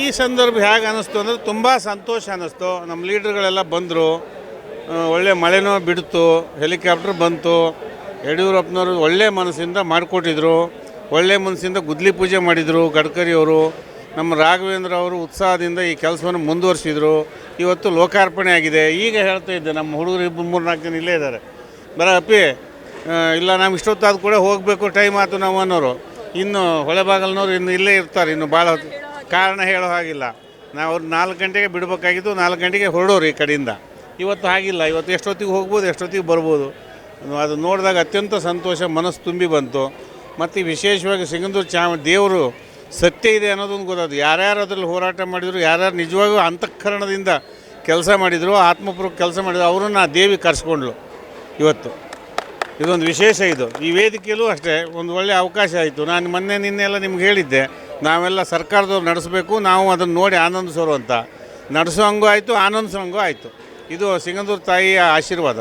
ಈ ಸಂದರ್ಭ ಹೇಗೆ ಅನ್ನಿಸ್ತು ಅಂದರೆ ತುಂಬ ಸಂತೋಷ ಅನ್ನಿಸ್ತು ನಮ್ಮ ಲೀಡ್ರ್ಗಳೆಲ್ಲ ಬಂದರು. ಒಳ್ಳೆ ಮಳೆನೂ ಬಿಡ್ತು, ಹೆಲಿಕಾಪ್ಟರ್ ಬಂತು. ಯಡಿಯೂರಪ್ಪನವರು ಒಳ್ಳೆ ಮನಸ್ಸಿಂದ ಮಾಡಿಕೊಟ್ಟಿದ್ರು. ಒಳ್ಳೆ ಮನಸ್ಸಿಂದ ಗುದ್ಲಿ ಪೂಜೆ ಮಾಡಿದರು ಗಡ್ಕರಿಯವರು ನಮ್ಮ ರಾಘವೇಂದ್ರ ಅವರು ಉತ್ಸಾಹದಿಂದ ಈ ಕೆಲಸವನ್ನು ಮುಂದುವರಿಸಿದರು. ಇವತ್ತು ಲೋಕಾರ್ಪಣೆ ಆಗಿದೆ. ಈಗ ಹೇಳ್ತಾ ಇದ್ದೆ, ನಮ್ಮ ಹುಡುಗರು ಇಬ್ಬರು ಮೂರು ನಾಲ್ಕು ಜನ ಇಲ್ಲೇ ಇದ್ದಾರೆ. ಬರ ಅಪ್ಪಿ ಇಲ್ಲ ನಾವು ಇಷ್ಟೊತ್ತಾದ ಕೂಡ ಹೋಗಬೇಕು, ಟೈಮ್ ಆಯ್ತು ನಾವು ಅನ್ನೋರು. ಇನ್ನು ಹೊಳೆಬಾಗಲ್ನವ್ರು ಇನ್ನು ಇಲ್ಲೇ ಇರ್ತಾರೆ, ಇನ್ನು ಭಾಳ ಹೊತ್ತು. ಕಾರಣ ಹೇಳೋ ಹಾಗಿಲ್ಲ. ನಾವು ಅವ್ರು ನಾಲ್ಕು ಗಂಟೆಗೆ ಬಿಡಬೇಕಾಗಿದ್ದು ನಾಲ್ಕು ಗಂಟೆಗೆ ಹೊರಡೋರು ಈ ಕಡೆಯಿಂದ. ಇವತ್ತು ಹಾಗಿಲ್ಲ. ಇವತ್ತು ಎಷ್ಟೊತ್ತಿಗೆ ಹೋಗ್ಬೋದು, ಎಷ್ಟೊತ್ತಿಗೆ ಬರ್ಬೋದು. ಅದು ನೋಡಿದಾಗ ಅತ್ಯಂತ ಸಂತೋಷ, ಮನಸ್ಸು ತುಂಬಿ ಬಂತು. ಮತ್ತು ವಿಶೇಷವಾಗಿ ಸಿಗಂದೂರು ಚಾಮ, ದೇವರು ಸತ್ಯ ಇದೆ ಅನ್ನೋದೊಂದು ಗೊತ್ತಾಯ್ತು. ಯಾರ್ಯಾರು ಅದರಲ್ಲಿ ಹೋರಾಟ ಮಾಡಿದರು, ಯಾರ್ಯಾರು ನಿಜವಾಗೂ ಅಂತಃಕರಣದಿಂದ ಕೆಲಸ ಮಾಡಿದರು, ಆತ್ಮಪೂರ್ವಕ ಕೆಲಸ ಮಾಡಿದ್ರು, ಅವರನ್ನು ಆ ದೇವಿ ಕರೆಸ್ಕೊಂಡ್ಲು ಇವತ್ತು. ಇದೊಂದು ವಿಶೇಷ ಇದು. ಈ ವೇದಿಕೆಯಲ್ಲೂ ಅಷ್ಟೇ, ಒಂದು ಒಳ್ಳೆಯ ಅವಕಾಶ ಆಯಿತು. ನಾನು ಮೊನ್ನೆ ನಿನ್ನೆಲ್ಲ ನಿಮ್ಗೆ ಹೇಳಿದ್ದೆ. ನಾವೆಲ್ಲ ಸರ್ಕಾರದವ್ರು ನಡೆಸಬೇಕು, ನಾವು ಅದನ್ನು ನೋಡಿ ಆನಂದಿಸೋರು ಅಂತ. ನಡೆಸೋ ಹಂಗೂ ಆಯಿತು ಆನಂದಿಸೋ ಹಂಗೂ ಆಯಿತು. ಇದು ಸಿಂಗಂದೂರು ತಾಯಿಯ ಆಶೀರ್ವಾದ.